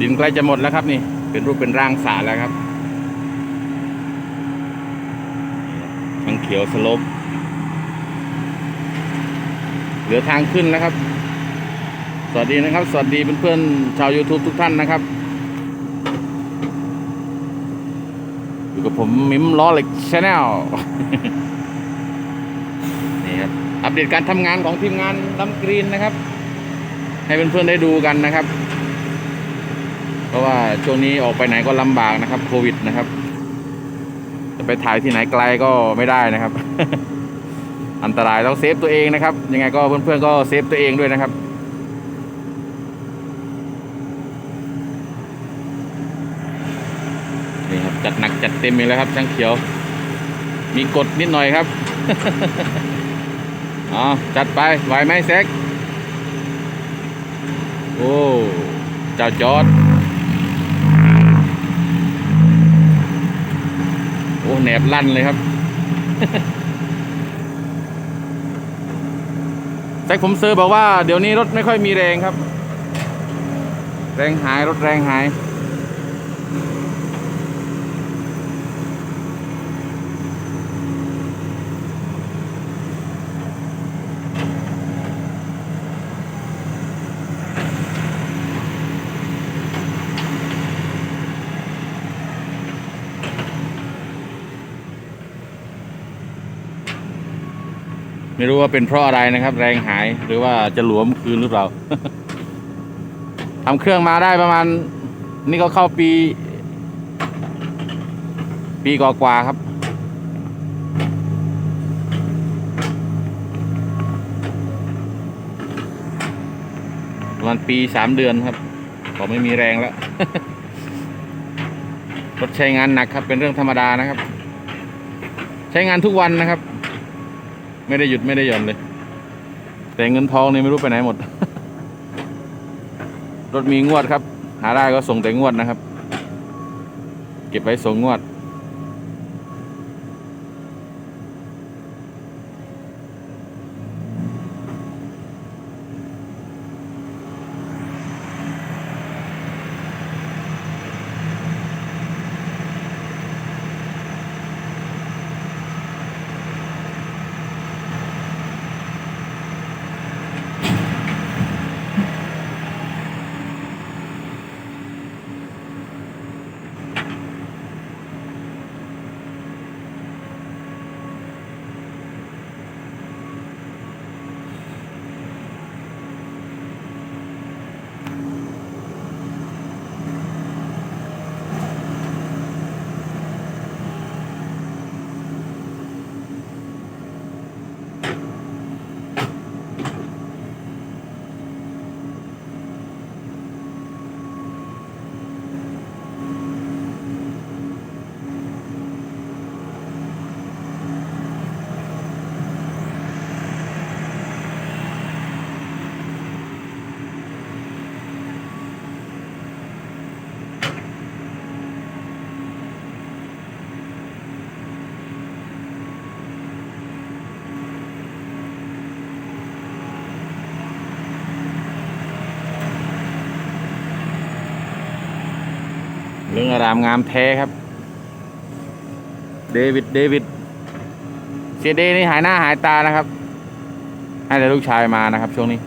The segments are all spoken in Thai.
ดินใกล้จะหมดแล้วครับนี่ เป็นรูปเป็นร่างสาแล้วครับทางเขียวสลบเหลือทางขึ้นแล้วครับ สวัสดีนะครับ สวัสดีเพื่อนๆชาว YouTube ทุกท่านนะครับ อยู่กับผมมิมล้อเหล็กชาแนลนี่ครับ อัปเดตการทำงานของทีมงานลำกรีนนะครับ ให้เพื่อนๆได้ดูกันนะครับ ราะว่าช่วงนี้ออกไปไหนก็ลำบากนะครับโควิดนะครับ จะไปถ่ายที่ไหนไกลก็ไม่ได้นะครับ อันตรายต้องเซฟตัวเองนะครับ ยังไงก็เพื่อนๆก็เซฟตัวเองด้วยนะครับนี่ครับจัดหนักจัดเต็มเลยครับช่างเขียว มีกดนิดหน่อยครับอ๋อจัดไปไหวไหมแซกโอ้เจ้าจอด โอ้ แหนบลั่นเลยครับแซกผมซื้อบอกว่าเดี๋ยวนี้รถไม่ค่อยมีแรงครับ แรงหายรถแรงหาย ไม่รู้ว่าเป็นเพราะอะไรนะครับ แรงหายหรือว่าจะหลวมคืนหรือเปล่าทำเครื่องมาได้ประมาณ นี่ก็เข้าปี ปีกว่าๆครับประมาณปีสามเดือนครับก็ไม่มีแรงแล้วรถใช้งานหนักครับเป็นเรื่องธรรมดานะครับ ใช้งานทุกวันนะครับ ไม่ได้หยุดไม่ได้หย่อนเลย แต่เงินทองนี่ไม่รู้ไปไหนหมด รถมีงวดครับ หาได้ก็ส่งแต่งวดนะครับ เก็บไว้ส่งงวด เรื่องอารามงามแท้ครับ เดวิด เดวิด เสียเดนี่หายหน้าหายตานะครับ ให้แต่ลูกชายมานะครับ ช่วงนี้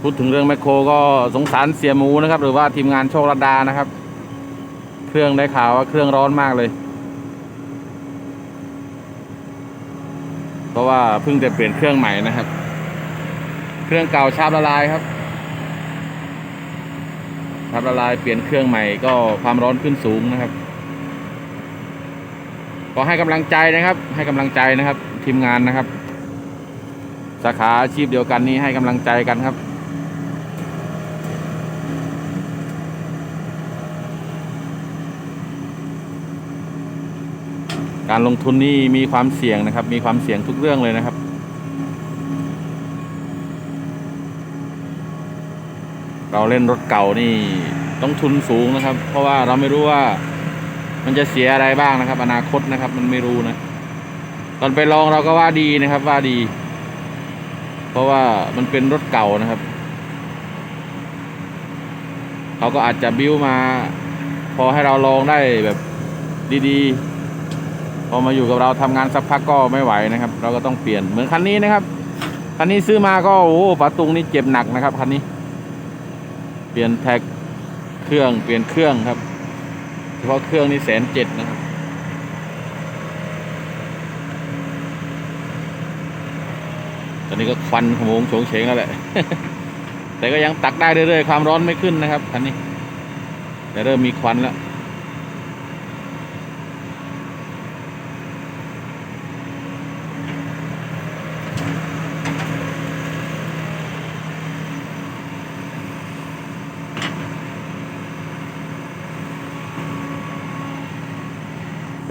พูดถึงเรื่องแมคโครก็สงสารเสียหมูนะครับ หรือว่าทีมงานโชคระดานะครับ เครื่องได้ข่าวว่าเครื่องร้อนมากเลย เพ ราะว่าเพิ่งจะเปลี่ยนเครื่องใหม่นะครับ เครื่องเก่าชาบละลายครับชาบละลายเปลี่ยนเครื่องใหม่ก็ความร้อนขึ้นสูงนะครับ ก็ให้กำลังใจนะครับ ให้กำลังใจนะครับ ทีมงานนะครับ สาขาอาชีพเดียวกันนี้ให้กำลังใจกันครับ การลงทุนนี่มีความเสี่ยงนะครับ มีความเสี่ยงทุกเรื่องเลยนะครับ เราเล่นรถเก่านี่ต้องทุนสูงนะครับ เพราะว่าเราไม่รู้ว่ามันจะเสียอะไรบ้างนะครับ อนาคตนะครับ มันไม่รู้นะ ตอนไปลองเราก็ว่าดีนะครับ ว่าดี เพราะว่ามันเป็นรถเก่านะครับเขาก็อาจจะบิ้วมา พอให้เราลองได้แบบดีๆ พอมาอยู่กับเราทำงานสักพักก็ไม่ไหวนะครับ เราก็ต้องเปลี่ยนเหมือนคันนี้นะครับคันนี้ซื้อมาก็โอ้ฝาตุงนี่เจ็บหนักนะครับคันนี้ เปลี่ยนแท็กเครื่องเปลี่ยนเครื่องครับเฉพาะเครื่องนี่แสนเจ็ดนะครับตอนนี้ก็ควันขโมงโฉงเฉงแล้วแหละแต่ก็ยังตักได้เรื่อยๆความร้อนไม่ขึ้นนะครับคันนี้ แต่เริ่มมีควันแล้ว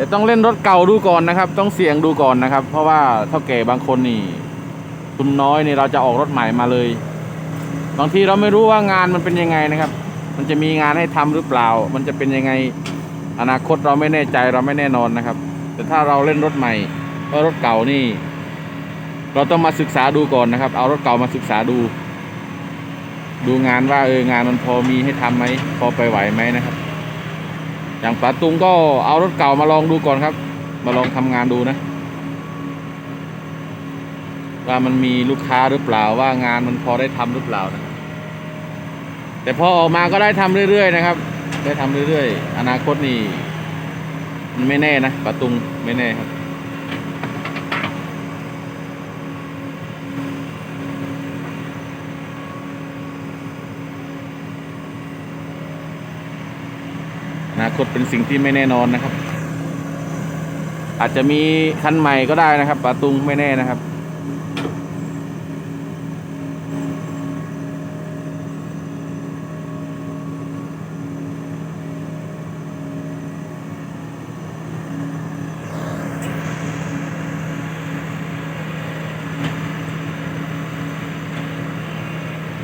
แต่ต้องเล่นรถเก่าดูก่อนนะครับ ต้องเสี่ยงดูก่อนนะครับ เพราะว่าเท่าแก่บางคนนี่ทุนน้อยนี่เราจะออกรถใหม่มาเลย บางทีเราไม่รู้ว่างานมันเป็นยังไงนะครับ มันจะมีงานให้ทำหรือเปล่า มันจะเป็นยังไงอนาคตเราไม่แน่ใจเราไม่แน่นอนนะครับ แต่ถ้าเราเล่นรถใหม่ว่ารถเก่านี่ เราต้องมาศึกษาดูก่อนนะครับ เอารถเก่ามาศึกษาดู ดูงานว่าเอองานมันพอมีให้ทำไหมพอไปไหวไหมนะครับ อย่างปาตุงก็เอารถเก่ามาลองดูก่อนครับ มาลองทำงานดูนะ ว่ามันมีลูกค้าหรือเปล่าว่างานมันพอได้ทำหรือเปล่านะแต่พอออกมาก็ได้ทำเรื่อยๆนะครับ ได้ทำเรื่อยๆ อนาคตนี่มันไม่แน่นะปาตุงไม่แน่ครับ นาคตเป็นสิ่งที่ไม่แน่นอนนะครับ อาจจะมีคันใหม่ก็ได้นะครับปาตุงไม่แน่นะครับ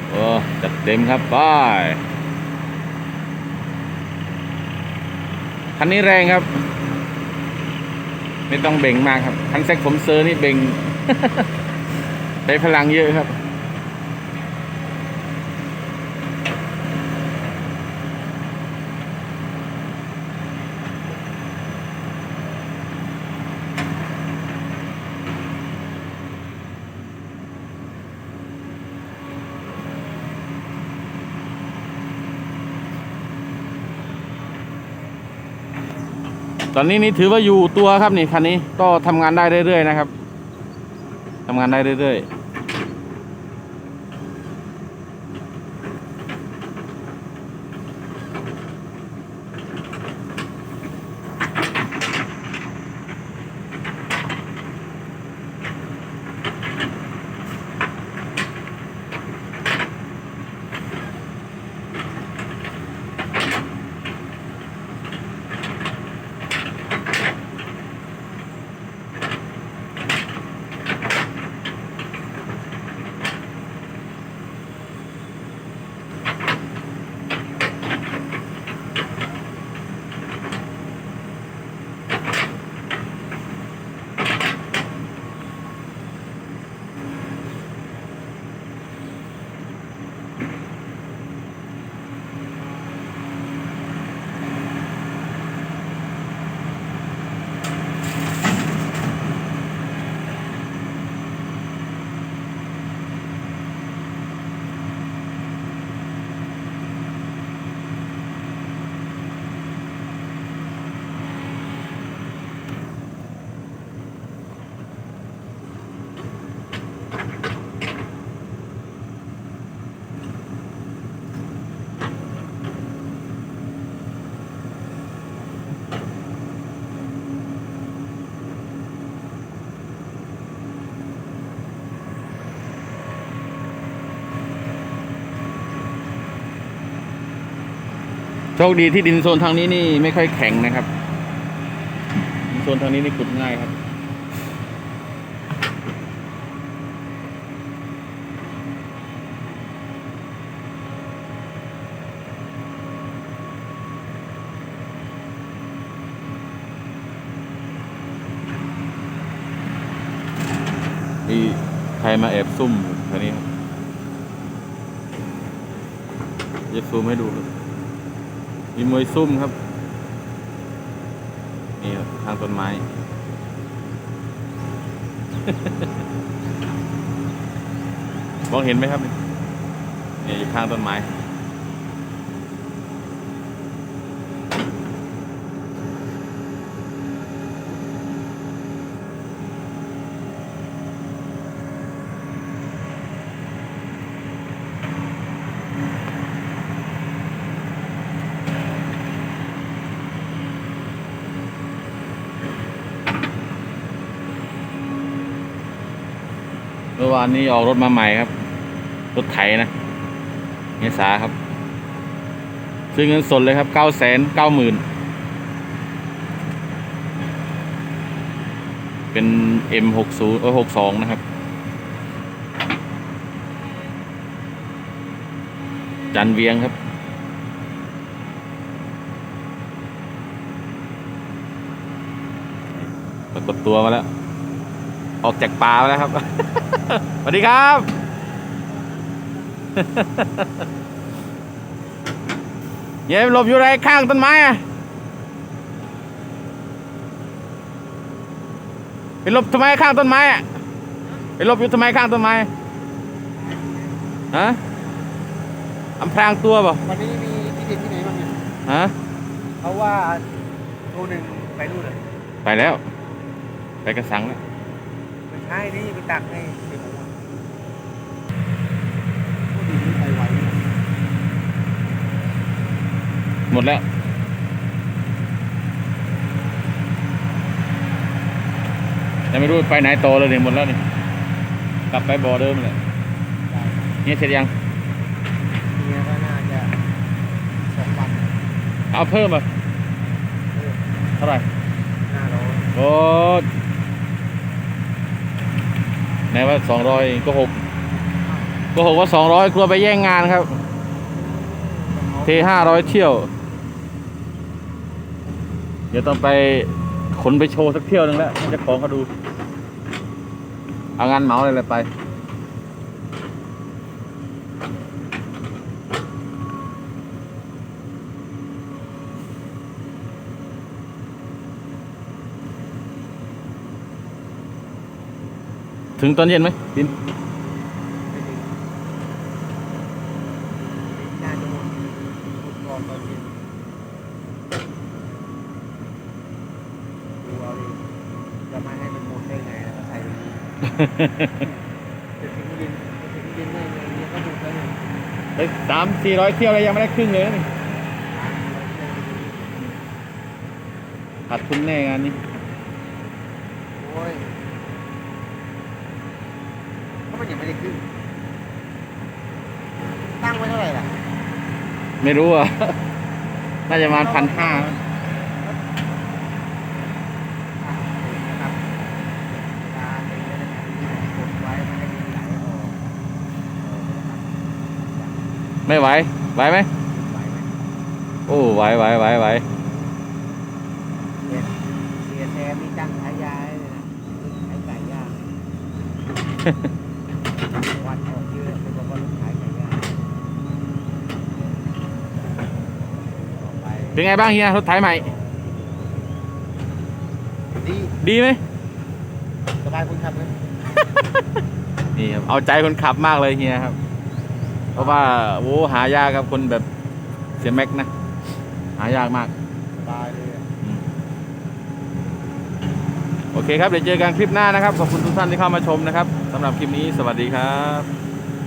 โอ้จัดเต็มครับไป้าย คันนี้แรงครับ ไม่ต้องเบ่งมากครับ คันแซกผมเซอร์นี่เบ่งใช้พลังเยอะครับ ตอนนี้นี่ถือว่าอยู่ตัวครับนี่คันนี้ก็ทำงานได้เรื่อยๆนะครับทำงานได้เรื่อยๆ โชคดีที่ดินโซนทางนี้นี่ไม่ค่อยแข็งนะครับ โซนทางนี้นี่ขุดง่ายครับนี่ใครมาแอบซุ่มแถวนี้ครับจะซูมให้ดูเลย มีมวยซุ่มครับ นี่ครับทางต้นไม้ มองเห็นไหมครับ นี่อยู่ข้างต้นไม้ เมื่อวานนี้ออกรถมาใหม่ครับ รถไถนะเมษาครับ ซื้อเงินสดเลยครับเก้าแสนเก้าหมื่นเป็น M60 เออ62 นะครับ จันเวียงครับปรากฏตัวมาแล้ว ออกจากป่ามาแล้วครับ สวัสดีครับ เย้หลบอยู่ไรข้างต้นไม้อะไปหลบทำไมข้างต้นไม้อะไปหลบอยู่ทำไมข้างต้นไม้ ฮะอำพรางตัวเปล่าวันนี้มีที่เด็ดที่ไหนบ้างเนี่ยฮะเขาว่าตัวหนึ่งไปนู่นเลย ไปแล้ว ไปกระสังแล้วไม่ ใช่นี่ไปตักให้ไปหมูอะพูดดีนี่ไปไวนะหมดแล้วยังไม่รู้ไปไหนโตอเลยเนี่ยหมดแล้วนี่กลับไปบ่อเดิมเลยได้เนี่ยเสร็จยังเนี่ยก็น่าจะสองวันเอาเพิ่มอะเออเท่าไหร่ห้าร้อยโอ้ไห นว่าสองร้อยก็หกก็หกว่าสองร้อยกลัวไปแย่งงานครับ เทห้าร้อยเที่ยว เดี๋ยวต้องไปขนไปโชว์สักเที่ยวหนึงแล้วให้เจ้าของเขาดู เอางานเหมาเลยเลยไป ถึงตอนเย็นไหมบินไม่ถึงน่าจะหมดหมดก่อนตอนเย็นดูเอาดิจะไม่ให้มันหมดได้ไงแล้วก็ใส่ไปอีกจะถึงเย็นจะถึงเย็นได้ไงเนี่ยก็หมดแล้วเนี่ยเฮ้ยสามสี่ร้อยเที่ยวเลยยังไม่ได้ครึ่งเลยนะนี่ขาดทุนแน่งานนี้ โอ้ยก็มันยังไม่ได้ขึ้น ตั้งไว้เท่าไหร่ล่ะ ไม่รู้อะ น่าจะประมาณพันห้าอะนะครับตาเป็นไว้นะครับกดไว้ไม่ให้ดินไหลออกเออนะครับไม่ไหวไหวไหมไหวไหม โอ้ ไหวไหวไหวไหวเสียเสียแซมนี่ตั้งฉายาให้เลยนะรถขายไก่ย่างวันออกเยอะเป็นบอกว่ารถขายไก่ย่างต่อไป เป็นไงบ้างเฮียรถไถใหม่ ดีดีไหมสบายคุณขับเลย นี่ครับเอาใจคนขับมากเลยเฮียครับ เพราะว่าโอ้หายากครับคนแบบเสียแม็กนะ หายากมากสบายเลยอะโอเคครับ เดี๋ยวเจอกันคลิปหน้านะครับ ขอบคุณทุกท่านที่เข้ามาชมนะครับสำหรับคลิปนี้สวัสดีครับ